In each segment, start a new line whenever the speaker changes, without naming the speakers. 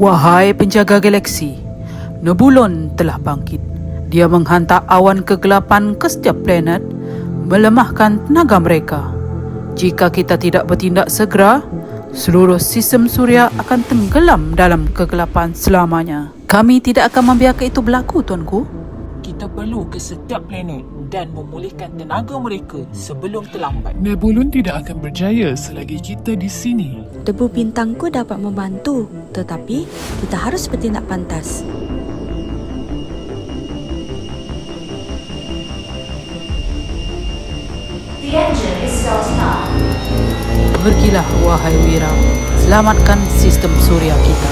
Wahai penjaga galaksi, Nebulon telah bangkit. Dia menghantar awan kegelapan ke setiap planet, melemahkan tenaga mereka. Jika kita tidak bertindak segera, seluruh sistem suria akan tenggelam dalam kegelapan selamanya. Kami tidak akan membiarkan itu berlaku, tuanku.
Kita perlu ke setiap planet dan memulihkan tenaga mereka sebelum terlambat.
Nebulun tidak akan berjaya selagi kita di sini.
Debu bintangku dapat membantu, tetapi kita harus bertindak pantas.
The engine is starting up.
Pergilah, wahai Wira. Selamatkan sistem suria kita.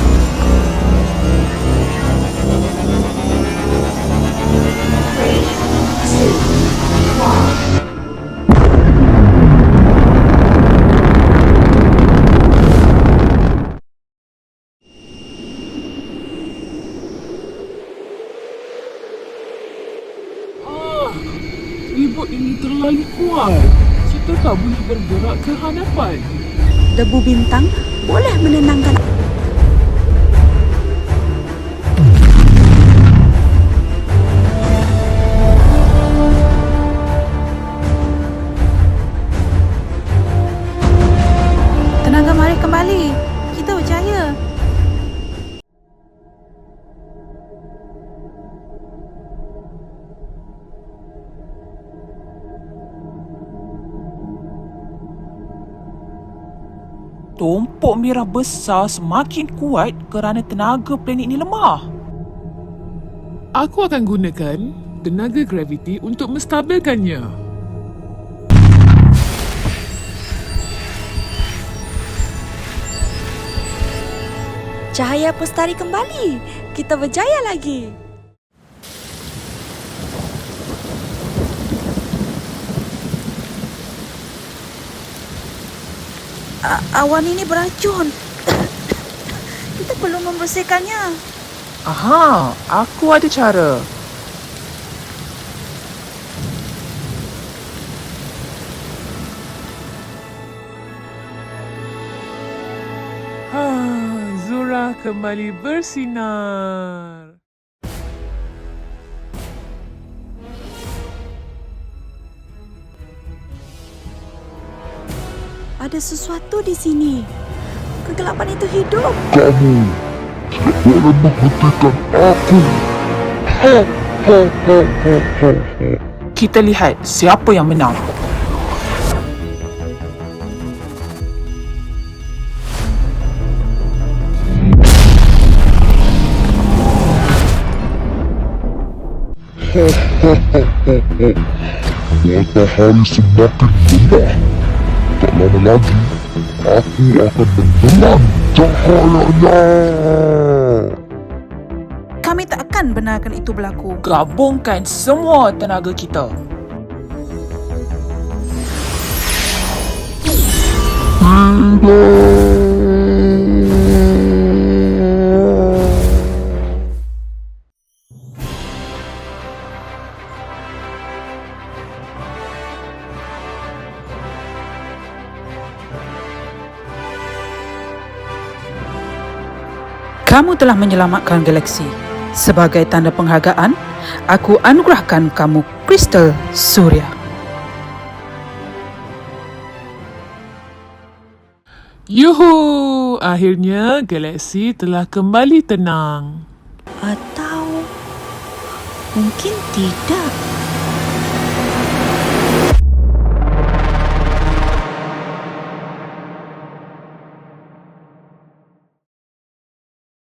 Ribut ini terlalu kuat. Kita tak boleh bergerak ke hadapan.
Debu bintang boleh menenangkan
Tumpuk merah besar semakin kuat kerana tenaga planet ini lemah.
Aku akan gunakan tenaga graviti untuk menstabilkannya.
cahaya pustari kembali. Kita berjaya lagi.
Awan ini beracun. Kita perlu membersihkannya.
Aha, aku ada cara.
Ha, Zura kembali bersinar.
Ada sesuatu di sini. Kegelapan itu hidup.
Kamu tidak boleh menghentikan aku.
Kita lihat siapa yang menang.
Matahari semakin lemah. Tak lama lagi, aku akan menelan cahayanya.
Kami tak akan benarkan itu berlaku.
Gabungkan semua tenaga kita.
Kamu telah menyelamatkan galaksi. Sebagai tanda penghargaan, aku anugerahkan kamu kristal surya.
Yuhu! Akhirnya galaksi telah kembali tenang.
Atau mungkin tidak.